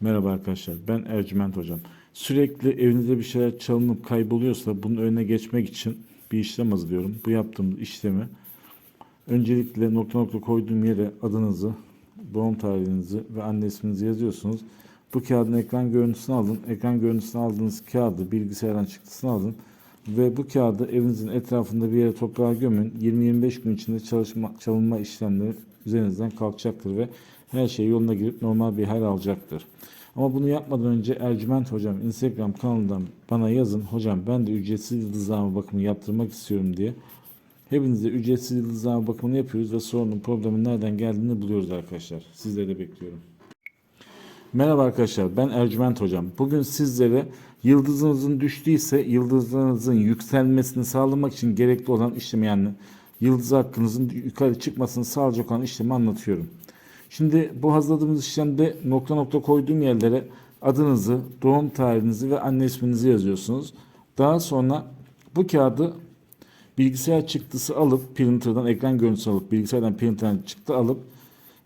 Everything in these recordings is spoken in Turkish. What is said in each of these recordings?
Merhaba arkadaşlar, ben Ercüment Hocam. Sürekli evinizde bir şeyler çalınıp kayboluyorsa bunun önüne geçmek için bir işlem hazırlıyorum. Bu yaptığım işlemi öncelikle nokta nokta koyduğum yere adınızı, doğum tarihinizi ve anne isminizi yazıyorsunuz. Bu kağıdın ekran görüntüsünü alın. Ekran görüntüsünü aldığınız kağıdı bilgisayardan çıktısını alın. Ve bu kağıdı evinizin etrafında bir yere toprağa gömün. 20-25 gün içinde çalışma, çalınma işlemleri üzerinizden kalkacaktır ve her şey yoluna girip normal bir hal alacaktır. Ama bunu yapmadan önce Ercüment Hocam Instagram kanalından bana yazın. Hocam ben de ücretsiz yıldızlama bakımı yaptırmak istiyorum diye. Hepinize ücretsiz yıldızlama bakımını yapıyoruz ve sorunun problemin nereden geldiğini buluyoruz arkadaşlar. Sizleri de bekliyorum. Merhaba arkadaşlar ben Ercüment Hocam. Bugün sizlere yıldızınızın düştüyse yıldızınızın yükselmesini sağlamak için gerekli olan işlemi yani yıldız hakkınızın yukarı çıkmasını sağlayacak olan işlemi anlatıyorum. Şimdi bu hazırladığımız işlemde nokta nokta koyduğum yerlere adınızı, doğum tarihinizi ve anne isminizi yazıyorsunuz. Daha sonra bu kağıdı bilgisayar çıktısı alıp printer'dan ekran görüntüsü alıp bilgisayardan printer'dan çıktı alıp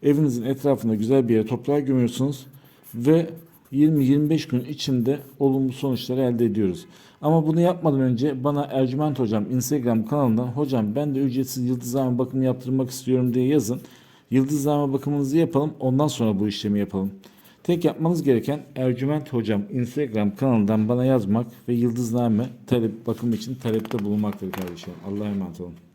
evinizin etrafında güzel bir yere toprağa gömüyorsunuz ve 20-25 gün içinde olumlu sonuçları elde ediyoruz. Ama bunu yapmadan önce bana Ercüment Hocam Instagram kanalından hocam ben de ücretsiz yıldızlama bakımı yaptırmak istiyorum diye yazın. Yıldızlama bakımınızı yapalım ondan sonra bu işlemi yapalım. Tek yapmanız gereken Ercüment Hocam Instagram kanalından bana yazmak ve yıldızlame talep bakım için talepte bulunmaktır kardeşim. Allah'a emanet olun.